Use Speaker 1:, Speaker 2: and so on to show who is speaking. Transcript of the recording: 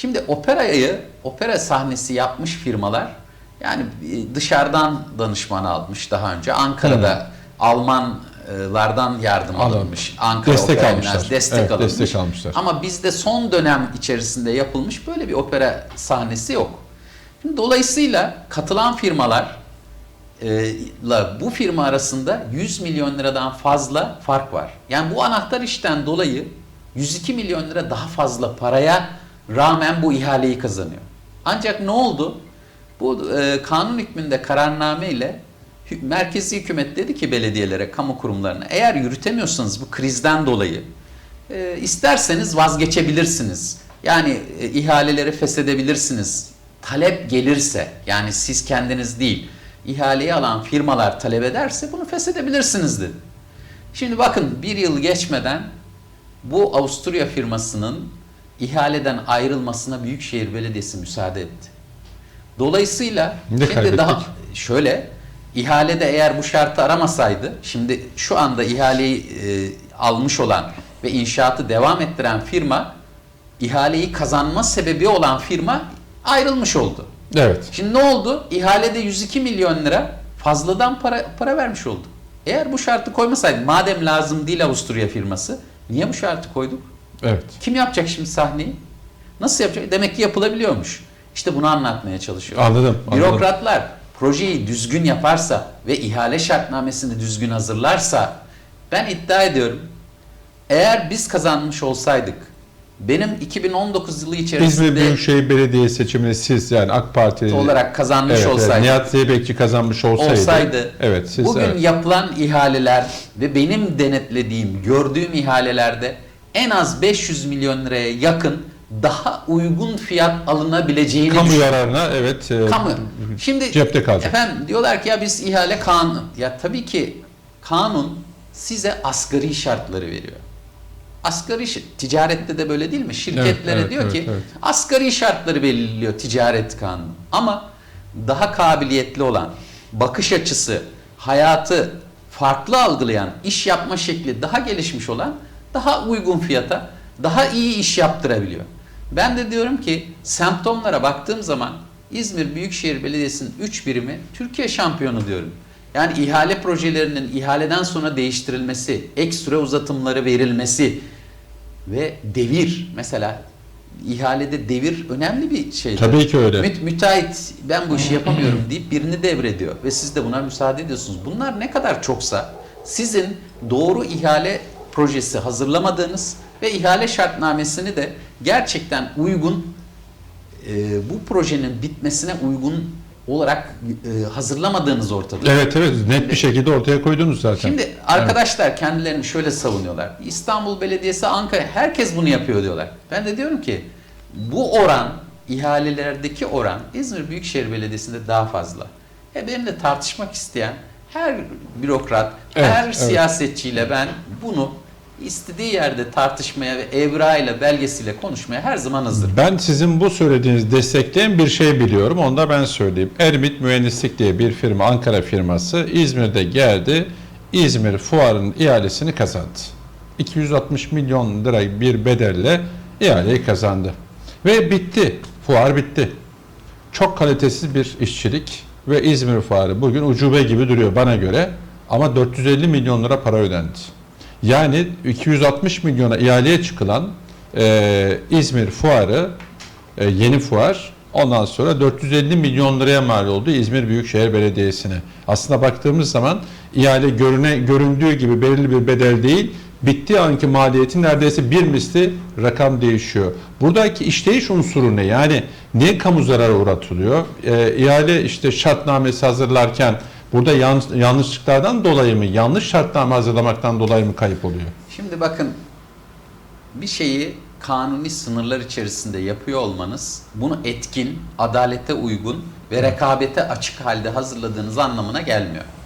Speaker 1: Şimdi operayı, opera sahnesi yapmış firmalar yani e, dışarıdan danışman almış daha önce. Ankara'da Almanlardan yardım
Speaker 2: Anladım.
Speaker 1: alınmış. Ankara
Speaker 2: Destek almışlar.
Speaker 1: Destek
Speaker 2: Evet,
Speaker 1: alınmış.
Speaker 2: destek almışlar.
Speaker 1: Ama bizde son dönem içerisinde yapılmış böyle bir opera sahnesi yok. Şimdi dolayısıyla katılan firmalar e, la bu firma arasında 100 milyon liradan fazla fark var. Yani bu anahtar işten dolayı 102 milyon lira daha fazla paraya rağmen bu ihaleyi kazanıyor. Ancak ne oldu? Bu e, kanun hükmünde kararname ile merkezi hükümet dedi ki belediyelere, kamu kurumlarına eğer yürütemiyorsanız bu krizden dolayı e, isterseniz vazgeçebilirsiniz. Yani e, ihaleleri feshedebilirsiniz. Talep gelirse yani siz kendiniz değil ihaleyi alan firmalar talep ederse bunu feshedebilirsiniz dedi. Şimdi bakın bir yıl geçmeden bu Avusturya firmasının ihaleden ayrılmasına Büyükşehir Belediyesi müsaade etti. Dolayısıyla
Speaker 2: Ne
Speaker 1: şimdi
Speaker 2: kaybettik?
Speaker 1: daha şöyle ihalede eğer bu şartı aramasaydı şimdi şu anda ihaleyi e, almış olan ve inşaatı devam ettiren firma ihaleyi kazanma sebebi olan firma ayrılmış oldu.
Speaker 2: Evet.
Speaker 1: Şimdi ne oldu? İhalede 102 milyon lira fazladan para para vermiş oldu. Eğer bu şartı koymasaydı madem lazım değil Avusturya firması niye bu şartı koyduk?
Speaker 2: Evet.
Speaker 1: Kim yapacak şimdi sahneyi? Nasıl yapacak? Demek ki yapılabiliyormuş. İşte bunu anlatmaya çalışıyor.
Speaker 2: Anladım. anladım.
Speaker 1: Bürokratlar projeyi düzgün yaparsa ve ihale şartnamesini düzgün hazırlarsa ben iddia ediyorum eğer biz kazanmış olsaydık benim 2019 yılı
Speaker 2: İzmir
Speaker 1: içerisinde
Speaker 2: Büyükşehir Belediye seçimini siz yani AK Parti
Speaker 1: olarak kazanmış
Speaker 2: evet, evet,
Speaker 1: olsaydık
Speaker 2: Nihat Zeybekçi kazanmış olsaydı,
Speaker 1: olsaydı
Speaker 2: evet siz
Speaker 1: bugün
Speaker 2: evet.
Speaker 1: yapılan ihaleler ve benim denetlediğim, gördüğüm ihalelerde en az 500 milyon liraya yakın daha uygun fiyat alınabileceğini
Speaker 2: kamu
Speaker 1: düşünüyorum.
Speaker 2: yararına evet e,
Speaker 1: Kamu. Şimdi
Speaker 2: cepte kalacak.
Speaker 1: efendim diyorlar ki ya biz ihale kanun. Ya tabii ki kanun size asgari şartları veriyor. Asgari ticarette de böyle değil mi? Şirketlere
Speaker 2: evet,
Speaker 1: diyor
Speaker 2: evet,
Speaker 1: ki
Speaker 2: evet.
Speaker 1: asgari şartları belirliyor ticaret kanunu. Ama daha kabiliyetli olan, bakış açısı, hayatı farklı algılayan, iş yapma şekli daha gelişmiş olan daha uygun fiyata, daha iyi iş yaptırabiliyor. Ben de diyorum ki semptomlara baktığım zaman İzmir Büyükşehir Belediyesi'nin 3 birimi Türkiye şampiyonu diyorum. Yani ihale projelerinin ihaleden sonra değiştirilmesi, ek süre uzatımları verilmesi ve devir mesela ihalede devir önemli bir şey.
Speaker 2: Tabii ki öyle.
Speaker 1: Mü- müteahhit ben bu işi yapamıyorum deyip birini devrediyor ve siz de buna müsaade ediyorsunuz. Bunlar ne kadar çoksa sizin doğru ihale projesi hazırlamadığınız ve ihale şartnamesini de gerçekten uygun e, bu projenin bitmesine uygun olarak e, hazırlamadığınız ortada.
Speaker 2: Evet evet net bir şekilde ortaya koydunuz zaten.
Speaker 1: Şimdi arkadaşlar kendilerini şöyle savunuyorlar. İstanbul Belediyesi, Ankara herkes bunu yapıyor diyorlar. Ben de diyorum ki bu oran ihalelerdeki oran İzmir Büyükşehir Belediyesi'nde daha fazla. E benimle tartışmak isteyen her bürokrat,
Speaker 2: Evet,
Speaker 1: her
Speaker 2: evet.
Speaker 1: siyasetçiyle ben bunu istediği yerde tartışmaya ve evrağıyla belgesiyle konuşmaya her zaman hazırım.
Speaker 2: Ben sizin bu söylediğiniz destekleyen bir şey biliyorum. Onu da ben söyleyeyim. Ermit Mühendislik diye bir firma, Ankara firması İzmir'de geldi. İzmir fuarının ihalesini kazandı. 260 milyon lira bir bedelle ihaleyi kazandı. Ve bitti. Fuar bitti. Çok kalitesiz bir işçilik ve İzmir fuarı bugün ucube gibi duruyor bana göre. Ama 450 milyon lira para ödendi. Yani 260 milyona ihaleye çıkılan e, İzmir fuarı, e, yeni fuar ondan sonra 450 milyon liraya mal oldu İzmir Büyükşehir Belediyesi'ne. Aslında baktığımız zaman ihale görüne, göründüğü gibi belirli bir bedel değil, bittiği anki maliyetin neredeyse bir misli rakam değişiyor. Buradaki işleyiş unsuru ne? Yani niye kamu zararı uğratılıyor? E, ihale işte şartnamesi hazırlarken burada yan- yanlışlıklardan dolayı mı, yanlış şartname hazırlamaktan dolayı mı kayıp oluyor?
Speaker 1: Şimdi bakın bir şeyi kanuni sınırlar içerisinde yapıyor olmanız bunu etkin, adalete uygun ve rekabete açık halde hazırladığınız anlamına gelmiyor.